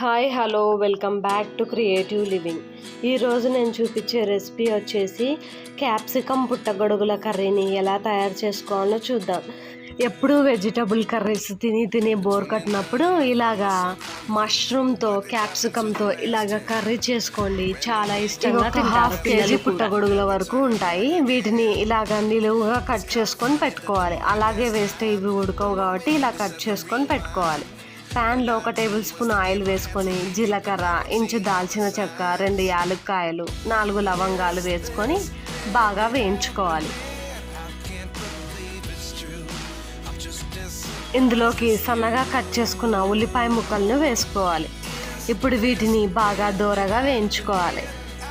Hi hello welcome back to creative living. ఈరోజు నేను చూపించే రెసిపీ వచ్చేసి క్యాప్సికమ్ పుట్టగొడుగుల కర్రీని ఎలా తయారు చేసుకోవాలో చూద్దాం. ఎప్పుడు వెజిటబుల్ కర్రీస్ తిని తిని బోర్ కట్టినప్పుడు ఇలాగా మష్రూమ్తో క్యాప్సికమ్తో ఇలాగ కర్రీ చేసుకోండి. చాలా ఇష్టంగా హాఫ్ కేజీ పుట్టగొడుగుల వరకు ఉంటాయి. వీటిని ఇలాగ నిలువుగా కట్ చేసుకొని పెట్టుకోవాలి. అలాగే వేస్తే ఇవి ఉడకవు కాబట్టి ఇలా కట్ చేసుకొని పెట్టుకోవాలి. ప్యాన్లో ఒక టేబుల్ స్పూన్ ఆయిల్ వేసుకొని జీలకర్ర ఇంచు దాల్చిన చెక్క రెండు యాలక్కాయలు నాలుగు లవంగాలు వేసుకొని బాగా వేయించుకోవాలి. ఇందులోకి సన్నగా కట్ చేసుకున్న ఉల్లిపాయ ముక్కలను వేసుకోవాలి. ఇప్పుడు వీటిని బాగా దూరగా వేయించుకోవాలి.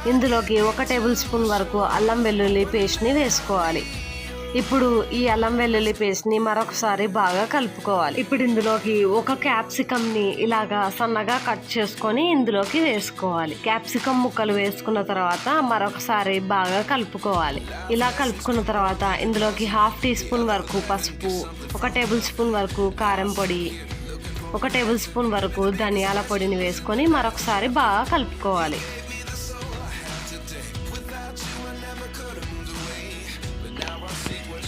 ఇందులోకి ఒక టేబుల్ స్పూన్ వరకు అల్లం వెల్లుల్లి పేస్ట్ని వేసుకోవాలి. ఇప్పుడు ఈ అల్లం వెల్లుల్లి పేస్ట్ని మరొకసారి బాగా కలుపుకోవాలి. ఇప్పుడు ఇందులోకి ఒక క్యాప్సికమ్ని ఇలాగా సన్నగా కట్ చేసుకొని ఇందులోకి వేసుకోవాలి. క్యాప్సికమ్ ముక్కలు వేసుకున్న తర్వాత మరొకసారి బాగా కలుపుకోవాలి. ఇలా కలుపుకున్న తర్వాత ఇందులోకి హాఫ్ టీ స్పూన్ వరకు పసుపు ఒక టేబుల్ స్పూన్ వరకు కారం పొడి ఒక టేబుల్ స్పూన్ వరకు ధనియాల పొడిని వేసుకొని మరొకసారి బాగా కలుపుకోవాలి.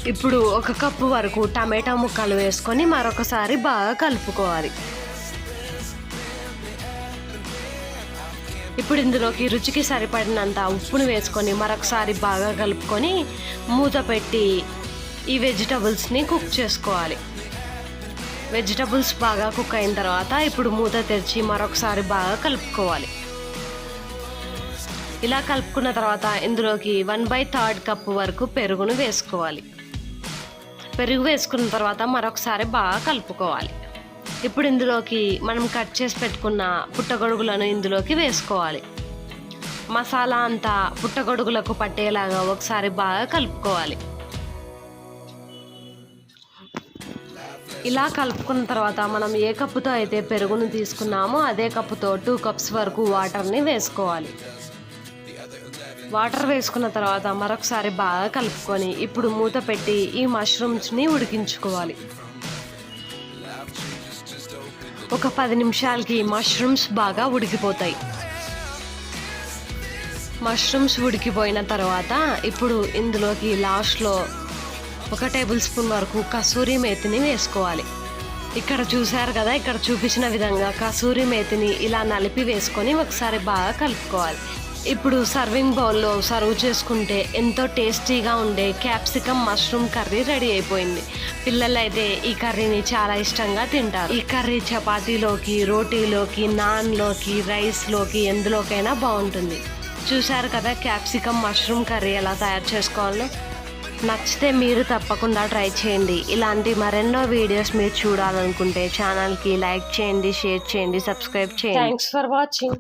ఇప్పుడు ఒక కప్పు వరకు టమాటా ముక్కలు వేసుకొని మరొకసారి బాగా కలుపుకోవాలి. ఇప్పుడు ఇందులోకి రుచికి సరిపడినంత ఉప్పును వేసుకొని మరొకసారి బాగా కలుపుకొని మూత పెట్టి ఈ వెజిటబుల్స్ని కుక్ చేసుకోవాలి. వెజిటబుల్స్ బాగా కుక్ అయిన తర్వాత ఇప్పుడు మూత తెరిచి మరొకసారి బాగా కలుపుకోవాలి. ఇలా కలుపుకున్న తర్వాత ఇందులోకి వన్ బై థర్డ్ కప్పు వరకు పెరుగును వేసుకోవాలి. పెరుగు వేసుకున్న తర్వాత మరొకసారి బాగా కలుపుకోవాలి. ఇప్పుడు ఇందులోకి మనం కట్ చేసి పెట్టుకున్న పుట్టగొడుగులను ఇందులోకి వేసుకోవాలి. మసాలా అంతా పుట్టగొడుగులకు పట్టేలాగా ఒకసారి బాగా కలుపుకోవాలి. ఇలా కలుపుకున్న తర్వాత మనం ఏ కప్పుతో అయితే పెరుగును తీసుకున్నామో అదే కప్పుతో టూ కప్స్ వరకు వాటర్ని వేసుకోవాలి. వాటర్ వేసుకున్న తర్వాత మరొకసారి బాగా కలుపుకొని ఇప్పుడు మూత పెట్టి ఈ మష్రూమ్స్ని ఉడికించుకోవాలి. ఒక పది నిమిషాలకి మష్రూమ్స్ బాగా ఉడికిపోతాయి. మష్రూమ్స్ ఉడికిపోయిన తర్వాత ఇప్పుడు ఇందులోకి లాస్ట్లో ఒక టేబుల్ స్పూన్ వరకు కసూరి మేతిని వేసుకోవాలి. ఇక్కడ చూశారు కదా ఇక్కడ చూపించిన విధంగా కసూరి మేతిని ఇలా నలిపి వేసుకొని ఒకసారి బాగా కలుపుకోవాలి. ఇప్పుడు సర్వింగ్ బౌల్లో సర్వ్ చేసుకుంటే ఎంతో టేస్టీగా ఉండే క్యాప్సికమ్ మష్రూమ్ కర్రీ రెడీ అయిపోయింది. పిల్లలైతే ఈ కర్రీని చాలా ఇష్టంగా తింటారు. ఈ కర్రీ చపాతీలోకి రోటీలోకి నాన్లోకి రైస్లోకి ఎందులోకైనా బాగుంటుంది. చూశారు కదా క్యాప్సికమ్ మష్రూమ్ కర్రీ ఎలా తయారు చేసుకోవాలో? నచ్చితే మీరు తప్పకుండా ట్రై చేయండి. ఇలాంటి మరెన్నో వీడియోస్ మీరు చూడాలనుకుంటే ఛానల్కి లైక్ చేయండి షేర్ చేయండి సబ్స్క్రైబ్ చేయండి. Thanks for watching